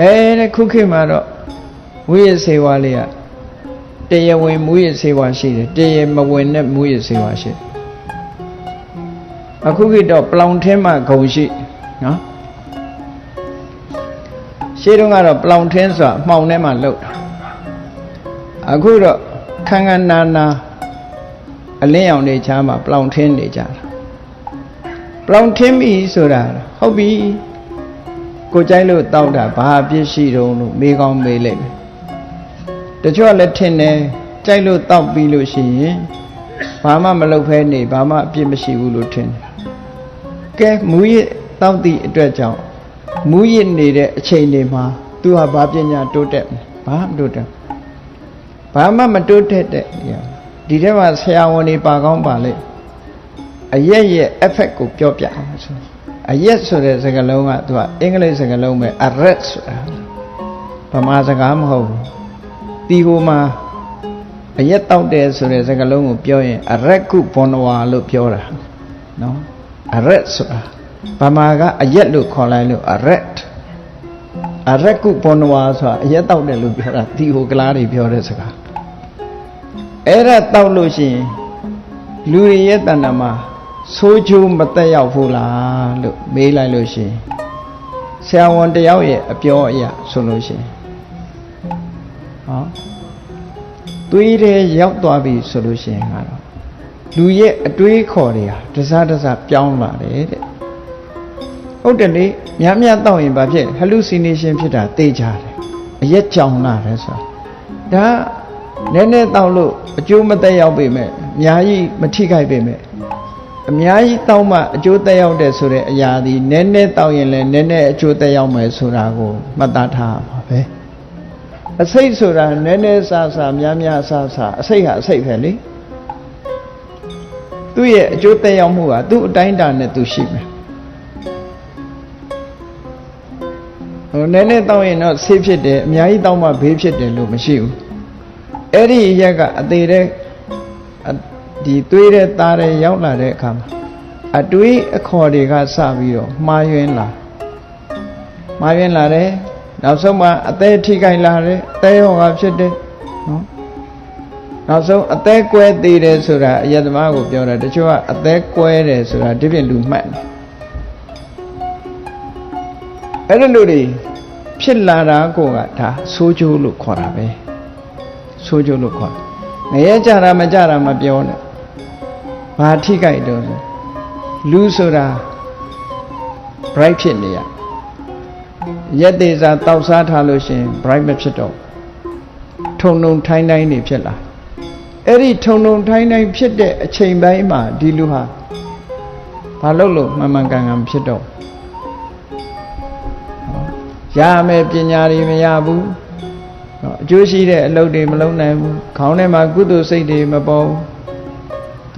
အဲတဲ့ခုခေတ်မှာတော့မူရစေဝါလေးကတရားဝင်မူရစေဝါရှိတယ်တရားမဝင်တဲ့မူရစေဝါရှိတယ်အခုခေတ်တော့ပလောင်ထင်းမှဂုံရှိနော်ရှေးတုန်းကတော့ပလောင်ထင်းဆိုတာအမှောင်ထဲမှာလှုပ်တာအခုတော့ခန်းခန်းနာနာအလင်းရောင်တွေချားမှာပလောင်ထင်းနေကြတာပလောင်ထင်းပြီဆိုတာဟုတ်ပြီ ကိုကြိုက်လို့တောက်တာဘာအပြစ်ရှိတုံးလို့မေးကောင်းမေးလိုက်မယ်တချို့ကလည်းထင်တယ်ကြိုက်လို့တောက်ပြီးလို့ရှိရင်ဘာမှမလုပ်ဖဲနေဘာမှအပြစ်မရှိဘူးလို့ထင်တယ်ကဲမူရတောက်သည့်အတွက်ကြောင့်မူရနေတဲ့အချိန်တွေမှာသူဟာဘာပညာတိုးတက်မလဲဘာမှမတိုးတက်ဘာမှမတိုးတက်တဲ့နေရာဒီထဲမှာဆရာဝန်တွေပါကောင်းပါလေအရက်ရဲ့ effect ကိုပြောပြအောင်ဆို အရက်ဆိုတဲ့စကားလုံးကသူကအင်္ဂလိပ်စကားလုံးပဲ arrest ဆိုတာဗမာစကားမဟုတ်ဘူးဒီဟိုမှာအရက်တောက်တယ်ဆိုတဲ့စကားလုံးကိုပြောရင် arrest ကုဘွန်နဝါလို့ပြောတာနော် arrest ဆိုတာဗမာကအရက်လို့ခေါ်လိုက်လို့ arrest အရက်ကုဘွန်နဝါဆိုတာအရက်တောက်တယ်လို့ပြောတာဒီဟိုကလားတွေပြောတဲ့စကားအဲ့ဒါတောက်လို့ရှိရင်လူတွေရဲ့တဏ္ဍာမှာ ဆိုးချိုးမတက်ရောက်ဘူးလားလို့မေးလိုက်လို့ရှိရင်ဆရာဝန်တယောက်ရဲ့အပြောအရဆိုလို့ရှိရင်ဟောသွေးထဲရောက်သွားပြီဆိုလို့ရှိရင်ကတော့လူရဲ့အတွေးခေါ်တွေဟာတစားတစားပြောင်းလာတယ်တဲ့ဟုတ်တယ်လေများများတောက်ရင်ဘာဖြစ် hallucination ဖြစ်တာသိကြတယ်အရက်ကြောင်လာတယ်ဆိုတာဒါနည်းနည်းတောက်လို့အကျိုးမသက်ရောက်ပေမဲ့အများကြီးမထိခိုက်ပေမဲ့ အများကြီးတောက်မှအကျိုးသက်ရောက်တယ်ဆိုတဲ့အရာဒီနည်းနည်းတောက်ရင်လည်းနည်းနည်းအကျိုးသက်ရောက်မယ်ဆိုတာကိုမှတ်သားထားပါပဲအစိတ်ဆိုတာနည်းနည်းဆာဆာများများဆာဆာအစိတ်ဟာအစိတ်ပဲလေသူ့ရဲ့အကျိုးသက်ရောက်မှုဟာသူ့အတိုင်းအတာနဲ့သူရှိမယ်ဟိုနည်းနည်းတောက်ရင်တော့ဆေးဖြစ်တယ်အများကြီးတောက်မှဘေးဖြစ်တယ်လို့မရှိဘူးအဲ့ဒီရက်ကအသေးတဲ့အ ဒီသွေးတဲ့သားတဲ့ရောက်လာတဲ့အခါမှာအတွေးအခေါ်တွေကစပြီးတော့မှားယွင်းလာမှားယွင်းလာတယ်နောက်ဆုံးမှအသေးထိခိုက်လာတယ်အသေးရောဂါဖြစ်တယ်နော်နောက်ဆုံးအသေးကွဲသေးတယ်ဆိုတာအယတမကိုပြောတယ်တချို့ကအသေးကွဲတယ်ဆိုတာဒီပြင်လူမှတ်တယ်အဲ့လိုလူတွေဖြစ်လာတာကိုကဒါဆိုးကျိုးလို့ခေါ်တာပဲဆိုးကျိုးလို့ခေါ်တယ်ငရဲကြတာမကြတာမပြောနဲ့ ဘာထိကြိုက်တော့ဆိုလူဆိုတာ bright ဖြစ်နေရရက်သေးစားတောက်စားထားလို့ရှိရင် bright မဖြစ်တော့ထုံထုံထိုင်းထိုင်းနေဖြစ်လာအဲ့ဒီထုံထုံထိုင်းထိုင်းဖြစ်တဲ့အချိန်ပိုင်းမှာဒီလူဟာဘာလို့လို့မှန်မှန်ကန်ကန်ဖြစ်တော့ရမယ်ပညာတွေမရဘူးနော်အကျိုးရှိတဲ့အလုပ်တွေမလုပ်နိုင်ဘူးခေါင်းထဲမှာကုသိုလ်စိတ်တွေမပေါ်ဘူး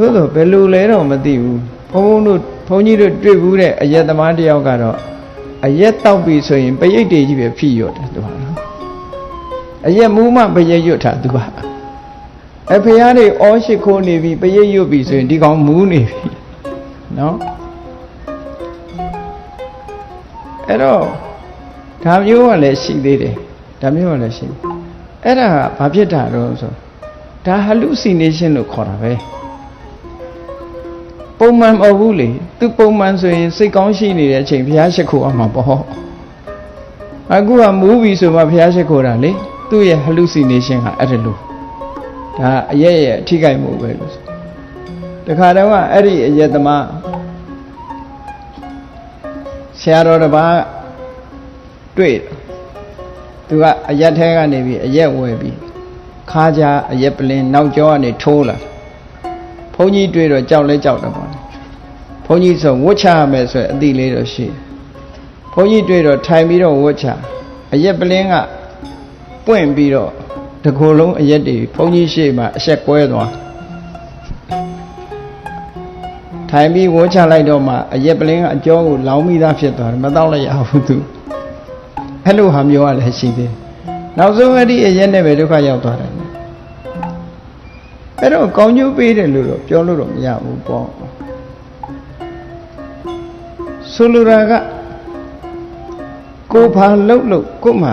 သို့သောဘယ်လိုလဲတော့မသိဘူးဘုန်းဘုန်းတို့ဘုန်းကြီးတို့တွေ့ဘူးတဲ့အယက်သမားတယောက်ကတော့အရက်တောက်ပြီဆိုရင်ပရိတ်တွေကြီးပဲဖြီးရွတ်တယ်သူကနော်အရက်မူးမှပရိတ်ရွတ်တာသူကအဖေရားတွေအောရှိခိုးနေပြီပရိတ်ရွတ်ပြီဆိုရင်ဒီကောင်မူးနေပြီနော်အဲ့တော့ဒါမျိုးကလည်းရှိသေးတယ်ဒါမျိုးကလည်းရှိအဲ့ဒါကဘာဖြစ်တာတော့ဆိုဒါ hallucination လို့ခေါ်တာပဲ ပုံမှန်မဟုတ်ဘူးလေသူပုံမှန်ဆိုရင်စိတ်ကောင်းရှိနေတဲ့အချိန်ဘုရားရှိခိုးအောင်မှာပေါ့အခုကမူးပြီဆိုမှဘုရားရှိခိုးတာလေသူ့ရဲ့ hallucination ကအဲ့ဒါလို့ဒါအရဲ့ရဲ့အထိကိမှုပဲလို့ဆိုတခါတော့ကအဲ့ဒီအရဲ့သမားဆရာတော်တစ်ပါးတွေ့သူကအရက်ထဲကနေပြီးအရက်ဝယ်ပြီးခါကြအရက်ပလင်းနောက်ကျောကနေထိုးလာဘုန်းကြီးတွေ့တော့ကြောက်လဲကြောက်တယ်ပေါ့ဘု န်းကြီးဆိုဝတ်ချရမယ်ဆိုအတိလေးတော့ရှိဘုန်းကြီးတွေ့တော့ထိုင်ပြီးတော့ဝတ်ချအရက်ပလင်းကပွင့်ပြီးတော့တကိုယ်လုံးအရက်တွေဘုန်းကြီးရှေ့မှာအဆက်ကွဲသွားထိုင်ပြီးဝတ်ချလိုက်တော့မှအရက်ပလင်းကအကျောကိုလောင်းမိသားဖြစ်သွားတယ်မတော့လည်းရဘူးသူအဲ့လိုဟာမျိုးကလည်းရှိသေးတယ်နောက်ဆုံးအဲ့ဒီအရက်နဲ့ပဲဒုက္ခရောက်သွားတယ်အဲ့တော့ကောင်းကျိုးပေးတယ်လို့တော့ပြောလို့တော့မရဘူးပေါ့ ဆိုလိုတာကကိုဘာလှုပ်လို့ကိုမှ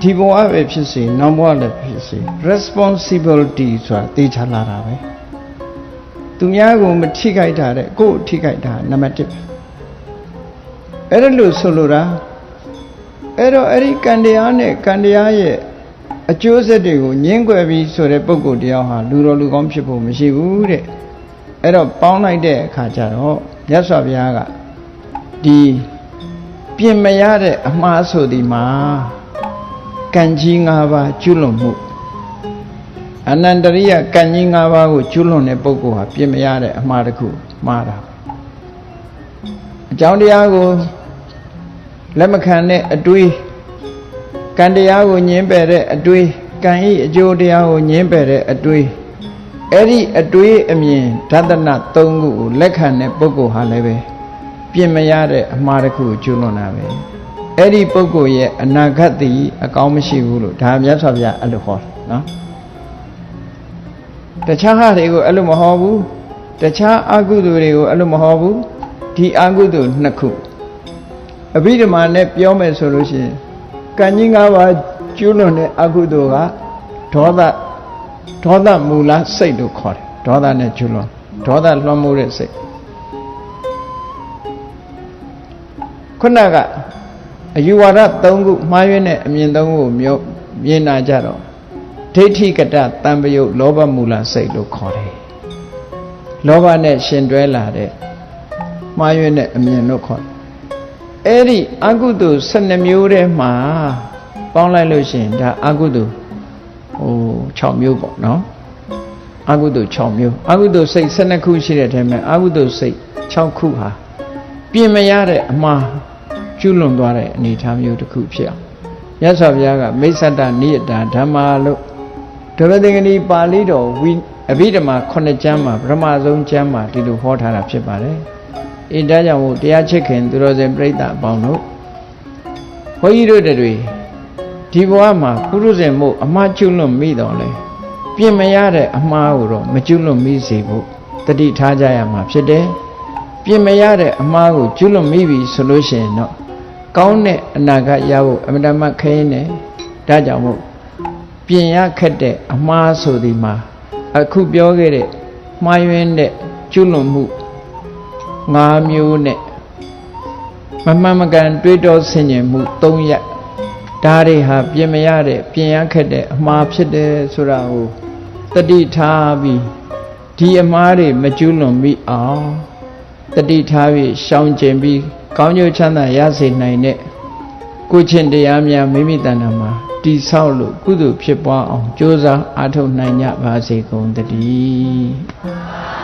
ဒီဘဝပဲဖြစ်စေနောက်ဘဝလည်းဖြစ်စေ responsibility ဆိုတာသိချလာတာပဲသူများကိုမထိခိုက်တာတဲ့ကိုယ်ထိခိုက်တာနံပါတ်1ပဲအဲ့ဒါလို့ဆိုလိုတာအဲ့တော့အဲ့ဒီကံတရားနဲ့ကံတရားရဲ့အကျိုးဆက်တွေကိုညှင်းကွယ်ပြီးဆိုတဲ့ပုံကိုယ်တရားဟာလူတော်လူကောင်းဖြစ်ဖို့မရှိဘူးတဲ့အဲ့တော့ပေါင်းလိုက်တဲ့အခါကျတော့မြတ်စွာဘုရားက ဒီပြင်မရတဲ့အမှားဆိုဒီမှာကံကြီး၅ပါးကျွလွန်မှုအနန္တရိယကံကြီး၅ပါးကိုကျွလွန်တဲ့ပုဂ္ဂိုလ်ဟာပြင်မရတဲ့အမှားတစ်ခုမှားတာအကြောင်းတရားကိုလက်မခံတဲ့အတွေးကံတရားကိုညှင်းပယ်တဲ့အတွေးကံဤအကျိုးတရားကိုညှင်းပယ်တဲ့အတွေးအဲ့ဒီအတွေးအမြင်ဓာတနာ၃ခုကိုလက်ခံတဲ့ပုဂ္ဂိုလ်ဟာလည်းပဲ ပြင်မရတဲ့အမှားတစ်ခုကိုကျွလွန်တာပဲအဲ့ဒီပုဂ္ဂိုလ်ရဲ့အနာဂတ်တည်အကောင်းမရှိဘူးလို့ဒါမြတ်စွာဘုရားအဲ့လိုဟောတယ်နော်တခြားဟာတွေကိုအဲ့လိုမဟောဘူးတခြားအကုသိုလ်တွေကိုအဲ့လိုမဟောဘူးဒီအကုသိုလ်နှစ်ခုအဘိဓမ္မာနဲ့ပြောမယ်ဆိုလို့ရှိရင်ကံကြီး၅ပါးကျွလွန်တဲ့အကုသိုလ်ကဒေါသဒေါသမူလစိတ်လို့ခေါ်တယ်ဒေါသနဲ့ကျွလွန်ဒေါသလွှမ်းမိုးတဲ့စိတ် ခုနကအယူဝါဒ၃ခုမှားယွင်းတဲ့အမြင်၃ခုကိုမျိုးမြင်နာကြတော့ဒိဋ္ဌိကတတံပယုတ်လောဘမူလစိတ်လို့ခေါ်တယ်လောဘနဲ့ရှင်တွဲလာတဲ့မှားယွင်းတဲ့အမြင်လို့ခေါ်တယ်အဲ့ဒီအကုသိုလ်12မျိုးထဲမှာပေါင်းလိုက်လို့ရှိရင်ဒါအကုသိုလ်ဟို6မျိုးပေါ့နော်အကုသိုလ်6မျိုးအကုသိုလ်စိတ်12ခုရှိတဲ့အထဲမှာအကုသိုလ်စိတ်6ခုဟာပြင်မရတဲ့အမှား ကျွလွန်သွားတဲ့အနေအထားမျိုးတစ်ခုဖြစ်အောင်ရသော်ဘုရားကမိစ္ဆတနိယတာဓမ္မာလို့ဒရသင်္ကနီပါဠိတော်ဝိအဘိဓမ္မာ9ကျမ်းမှာပထမဆုံးကျမ်းမှာဒီလိုဟောထားတာဖြစ်ပါတယ်။အေဒါကြောင့်မို့တရားချစ်ခင်သူတော်စင်ပြိဿအပေါင်းတို့ဘုန်းကြီးတို့တွေဒီဘဝမှာပုရုဇဉ်မို့အမှားကျွလွန်မိတော့လေပြင်မရတဲ့အမှားကိုတော့မကျွလွန်မိစေဖို့တတိထားကြရမှာဖြစ်တယ်။ ပြင်မရတဲ့အမှားကိုကျွလွန်မိပြီဆိုလို့ရှိရင်တော့ကောင်းတဲ့အနာဂတ်ရဖို့အမြဲတမ်းခရင်တယ်။ဒါကြောင့်မို့ပြင်ရခက်တဲ့အမှားဆိုဒီမှာအခုပြောခဲ့တဲ့မှားယွင်းတဲ့ကျွလွန်မှု၅မျိုးနဲ့မမှန်မကန်တွေးတောဆင်ခြင်မှု၃ရက်ဒါတွေဟာပြင်မရတဲ့ပြင်ရခက်တဲ့အမှားဖြစ်တယ်ဆိုတာကိုတတိထားပြီးဒီအမှားတွေမကျွလွန်မိအောင် တတိထားပြီးရှောင်ကျင်ပြီးကောင်းကျိုးချမ်းသာရစေနိုင်တဲ့ကိုချင်းတရားများမိမိတဏ္ဍာမှာတိဆောက်လို့ကုသိုလ်ဖြစ်ပွားအောင်ကြိုးစားအားထုတ်နိုင်ကြပါစေကုန်တည်း